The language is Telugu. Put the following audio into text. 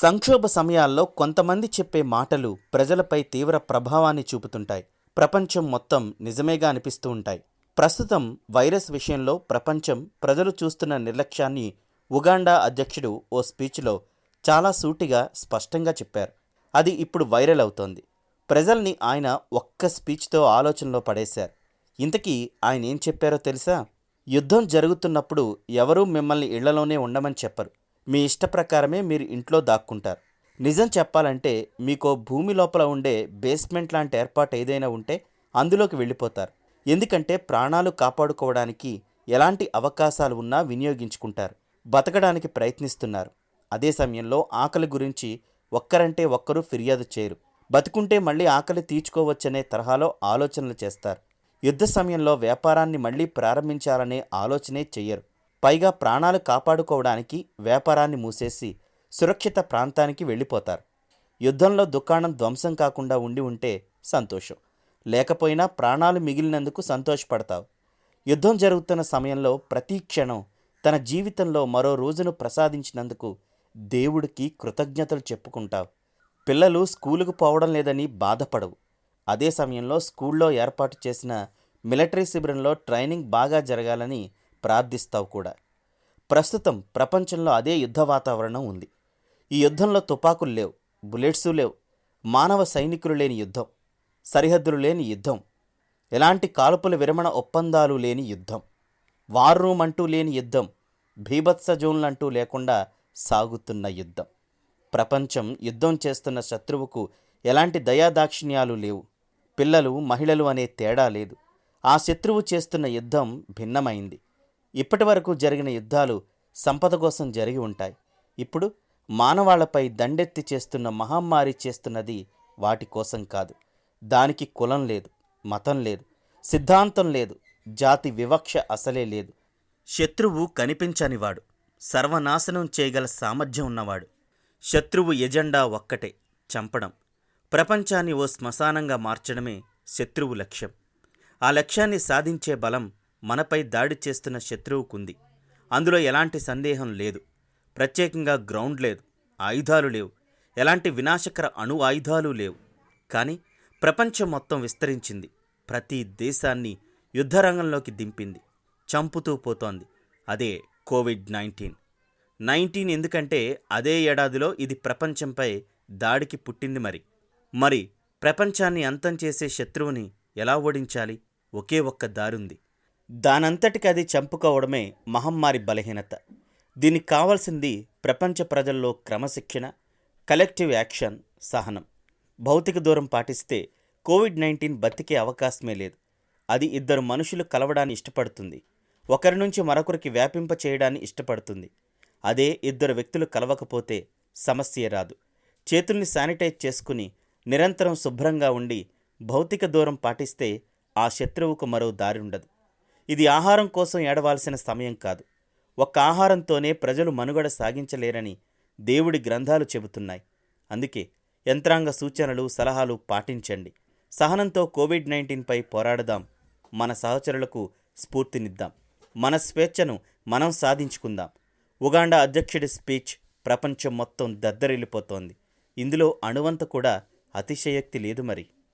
సంక్షోభ సమయాల్లో కొంతమంది చెప్పే మాటలు ప్రజలపై తీవ్ర ప్రభావాన్ని చూపుతుంటాయి. ప్రపంచం మొత్తం నిజమేగా అనిపిస్తూ ఉంటాయి. ప్రస్తుతం వైరస్ విషయంలో ప్రపంచం ప్రజలు చూస్తున్న నిర్లక్ష్యాన్ని ఉగాండా అధ్యక్షుడు ఓ స్పీచ్లో చాలా సూటిగా స్పష్టంగా చెప్పారు. అది ఇప్పుడు వైరల్ అవుతోంది. ప్రజల్ని ఆయన ఒక్క స్పీచ్తో ఆలోచనలో పడేశారు. ఇంతకీ ఆయన ఏం చెప్పారో తెలుసా? యుద్ధం జరుగుతున్నప్పుడు ఎవరూ మిమ్మల్ని ఇళ్ళలోనే ఉండమని చెప్పరు. మీ ఇష్ట ప్రకారమే మీరు ఇంట్లో దాక్కుంటారు. నిజం చెప్పాలంటే మీకో భూమి లోపల ఉండే బేస్మెంట్ లాంటి ఏర్పాటు ఏదైనా ఉంటే అందులోకి వెళ్ళిపోతారు. ఎందుకంటే ప్రాణాలు కాపాడుకోవడానికి ఎలాంటి అవకాశాలు ఉన్నా వినియోగించుకుంటారు. బతకడానికి ప్రయత్నిస్తున్నారు. అదే సమయంలో ఆకలి గురించి ఒక్కరంటే ఒక్కరు ఫిర్యాదు చేయరు. బతుకుంటే మళ్ళీ ఆకలి తీర్చుకోవచ్చనే తరహాలో ఆలోచనలు చేస్తారు. యుద్ధ సమయంలో వ్యాపారాన్ని మళ్ళీ ప్రారంభించాలనే ఆలోచనే చెయ్యరు. పైగా ప్రాణాలు కాపాడుకోవడానికి వ్యాపారాన్ని మూసేసి సురక్షిత ప్రాంతానికి వెళ్ళిపోతారు. యుద్ధంలో దుకాణం ధ్వంసం కాకుండా ఉండి ఉంటే సంతోషం. లేకపోయినా ప్రాణాలు మిగిలినందుకు సంతోషపడతావు. యుద్ధం జరుగుతున్న సమయంలో ప్రతి క్షణం తన జీవితంలో మరో రోజును ప్రసాదించినందుకు దేవుడికి కృతజ్ఞతలు చెప్పుకుంటావు. పిల్లలు స్కూలుకు పోవడం లేదని బాధపడవు. అదే సమయంలో స్కూల్లో ఏర్పాటు చేసిన మిలిటరీ శిబిరంలో ట్రైనింగ్ బాగా జరగాలని ప్రార్థిస్తావు కూడా. ప్రస్తుతం ప్రపంచంలో అదే యుద్ధ వాతావరణం ఉంది. ఈ యుద్ధంలో తుపాకులు లేవు బుల్లెట్సు లేవు మానవ సైనికులు లేని యుద్ధం సరిహద్దులు లేని యుద్ధం ఎలాంటి కాల్పుల విరమణ ఒప్పందాలు లేని యుద్ధం వార్ రూమ్ అంటూ లేని యుద్ధం భీభత్స జోన్లంటూ లేకుండా సాగుతున్న యుద్ధం. ప్రపంచం యుద్ధం చేస్తున్న శత్రువుకు ఎలాంటి దయాదాక్షిణ్యాలు లేవు. పిల్లలు మహిళలు అనే తేడా లేదు. ఆ శత్రువు చేస్తున్న యుద్ధం భిన్నమైంది. ఇప్పటి వరకు జరిగిన యుద్ధాలు సంపద కోసం జరిగి ఉంటాయి. ఇప్పుడు మానవాళ్ళపై దండెత్తి చేస్తున్న మహమ్మారి చేస్తున్నది వాటి కోసం కాదు. దానికి కులం లేదు మతం లేదు సిద్ధాంతం లేదు జాతి వివక్ష అసలే లేదు. శత్రువు కనిపించనివాడు సర్వనాశనం చేయగల సామర్థ్యం ఉన్నవాడు. శత్రువు ఎజెండా ఒక్కటే చంపడం. ప్రపంచాన్ని ఓ శ్మశానంగా మార్చడమే శత్రువు లక్ష్యం. ఆ లక్ష్యాన్ని సాధించే బలం మనపై దాడి చేస్తున్న శత్రువుకుంది. అందులో ఎలాంటి సందేహం లేదు. ప్రత్యేకంగా గ్రౌండ్ లేదు. ఆయుధాలు లేవు. ఎలాంటి వినాశకర అణు ఆయుధాలు లేవు. కానీ ప్రపంచం మొత్తం విస్తరించింది. ప్రతి దేశాన్ని యుద్ధరంగంలోకి దింపింది. చంపుతూ పోతోంది. అదే కోవిడ్ నైన్టీన్. నైన్టీన్ ఎందుకంటే అదే ఏడాదిలో ఇది ప్రపంచంపై దాడికి పుట్టింది మరి. మరి ప్రపంచాన్ని అంతం చేసే శత్రువుని ఎలా ఓడించాలి? ఒకే ఒక్క దారుంది. దానంతటికి అది చంపుకోవడమే మహమ్మారి బలహీనత. దీనికి కావాల్సింది ప్రపంచ ప్రజల్లో క్రమశిక్షణ కలెక్టివ్ యాక్షన్ సహనం. భౌతిక దూరం పాటిస్తే కోవిడ్ నైన్టీన్ బతికే అవకాశమే లేదు. అది ఇద్దరు మనుషులు కలవడాన్ని ఇష్టపడుతుంది. ఒకరి నుంచి మరొకరికి వ్యాపింప చేయడాన్ని ఇష్టపడుతుంది. అదే ఇద్దరు వ్యక్తులు కలవకపోతే సమస్య రాదు. చేతుల్ని శానిటైజ్ చేసుకుని నిరంతరం శుభ్రంగా ఉండి భౌతిక దూరం పాటిస్తే ఆ శత్రువుకు మరో దారి ఉండదు. ఇది ఆహారం కోసం ఏడవాల్సిన సమయం కాదు. ఒక్క ఆహారంతోనే ప్రజలు మనుగడ సాగించలేరని దేవుడి గ్రంథాలు చెబుతున్నాయి. అందుకే యంత్రాంగ సూచనలు సలహాలు పాటించండి. సహనంతో కోవిడ్ నైన్టీన్పై పోరాడదాం. మన సహచరులకు స్ఫూర్తినిద్దాం. మన స్వేచ్ఛను మనం సాధించుకుందాం. ఉగాండా అధ్యక్షుడి స్పీచ్ ప్రపంచం మొత్తం దద్దరిల్లిపోతోంది. ఇందులో అణువంత కూడా అతిశయోక్తి లేదు మరి.